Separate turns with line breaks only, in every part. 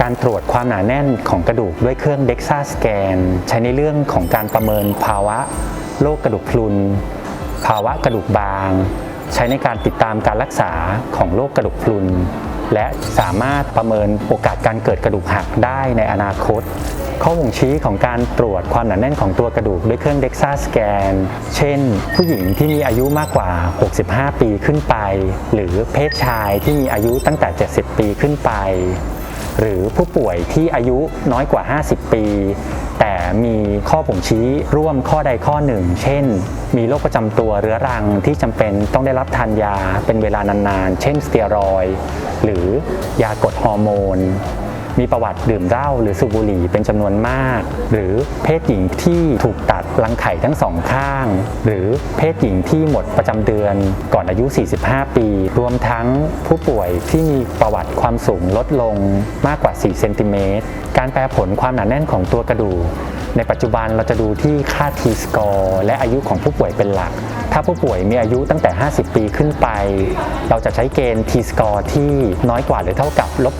การตรวจความหนาแน่นของกระดูกด้วยเครื่อง DEXA scan ใช้ในเรื่องของการประเมินภาวะโรคกระดูกพรุน ภาวะกระดูกบาง ใช้ในการติดตามการรักษาของโรคกระดูกพรุน และสามารถประเมินโอกาสการเกิดกระดูกหักได้ในอนาคต ข้อบ่งชี้ของการตรวจความหนาแน่นของตัวกระดูกด้วยเครื่อง DEXA scan เช่น ผู้หญิงที่มีอายุมากกว่า 65 ปีขึ้นไป หรือเพศชายที่มีอายุตั้งแต่ 70 ปีขึ้นไป หรือผู้ป่วยที่อายุน้อยกว่า 50 ปี แต่มีข้อบ่งชี้ร่วมข้อใดข้อหนึ่ง เช่น มีโรคประจำตัวเรื้อรังที่จำเป็นต้องได้รับทานยาเป็นเวลานานๆ เช่นสเตียรอยหรือยากดฮอร์โมน มีประวัติดื่มเหล้าหรือสูบบุหรี่เป็นจำนวนมาก หรือเพศหญิงที่ถูกตัดรังไข่ทั้งสองข้าง หรือเพศหญิงที่หมดประจำเดือนก่อนอายุ 45 ปี รวมทั้งผู้ป่วยที่มีประวัติความสูงลดลงมากกว่า 4 เซนติเมตร การแปลผลความหนาแน่นของตัวกระดูกในปัจจุบันเราจะดูที่ค่า T-score และอายุของผู้ป่วยเป็นหลัก ถ้าผู้ป่วยมีอายุตั้งแต่ 50 ปีขึ้นไป เราจะใช้เกณฑ์ T-score ที่น้อยกว่าหรือเท่ากับลบ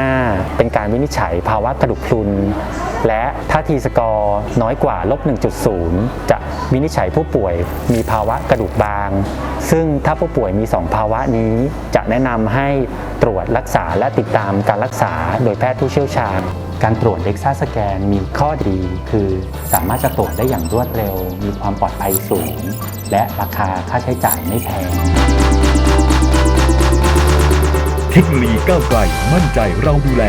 2.5 เป็นการวินิจฉัยภาวะกระดูกพรุน และถ้า T-score น้อยกว่าลบ 1.0 จะวินิจฉัยผู้ป่วยมีภาวะกระดูกบาง ซึ่งถ้าผู้ป่วยมี 2 ภาวะนี้จะแนะนำให้ตรวจรักษาและติดตามการรักษาโดยแพทย์ผู้เชี่ยวชาญการตรวจ DEXA สแกนมีข้อดี คือสามารถจะตรวจได้อย่างรวดเร็ว มีความปลอดภัยสูง และราคาค่าใช้จ่ายไม่แพง
เทคโนโลยีก้าวไกลมั่นใจเราดูแล